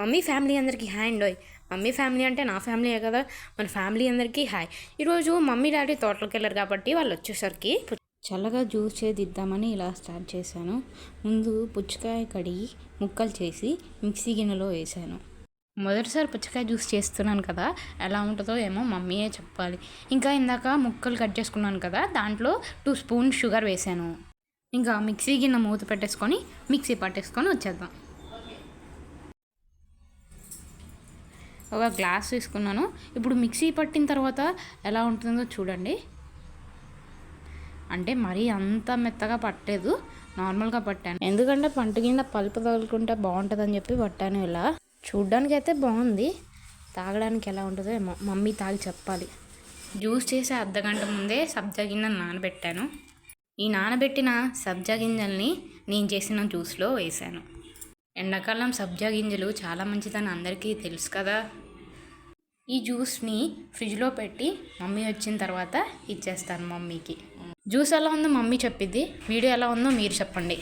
Mummy family అందరికీ hi and mummy family అంటే నా ఫ్యామిలీయే కదా. మన ఫ్యామిలీ అందరికీ హాయ్. ఈరోజు మమ్మీ డాడీ తోటలోకి వెళ్ళారు కాబట్టి వాళ్ళు వచ్చేసరికి చల్లగా జ్యూస్ చేదిద్దామని ఇలా స్టార్ట్ చేశాను. ముందు పుచ్చకాయ కడిగి ముక్కలు చేసి మిక్సీ గిన్నెలో వేశాను. మొదటిసారి పుచ్చకాయ జ్యూస్ చేస్తున్నాను కదా. ఎలా ఉంటుందో ఏమో మమ్మీయే చెప్పాలి. ఇంకా ఇందాక ముక్కలు కట్ చేసుకున్నాను కదా. దాంట్లో టూ స్పూన్ షుగర్ వేశాను. ఇంకా మిక్సీ గిన్నె మూత పెట్టేసుకొని మిక్సీ పట్టేసుకొని వచ్చేద్దాం. ఒక గ్లాస్ తీసుకున్నాను. ఇప్పుడు మిక్సీ పట్టిన తర్వాత ఎలా ఉంటుందో చూడండి. అంటే మరీ అంత మెత్తగా పట్టలేదు. నార్మల్గా పట్టాను. ఎందుకంటే పంట కింద పలుపు తగులుకుంటే బాగుంటుందని చెప్పి పట్టాను ఇలా. చూడ్డానికి అయితే బాగుంది. తాగడానికి ఎలా ఉంటుందో ఏమో మమ్మీ తాగి చెప్పాలి. జ్యూస్ చేసే అర్ధగంట ముందే సబ్జా గింజలు నానబెట్టాను. ఈ నానబెట్టిన సబ్జా గింజల్ని నేను చేసిన జ్యూస్లో వేశాను. ఎండాకాలం సబ్జా గింజలు చాలా మంచిదని అందరికీ తెలుసు కదా. ఈ జ్యూస్ని ఫ్రిడ్జ్లో పెట్టి మమ్మీ వచ్చిన తర్వాత ఇచ్చేస్తాను మమ్మీకి. జ్యూస్ ఎలా ఉందో మమ్మీ చెప్పిద్ది. వీడియో ఎలా ఉందో మీరు చెప్పండి.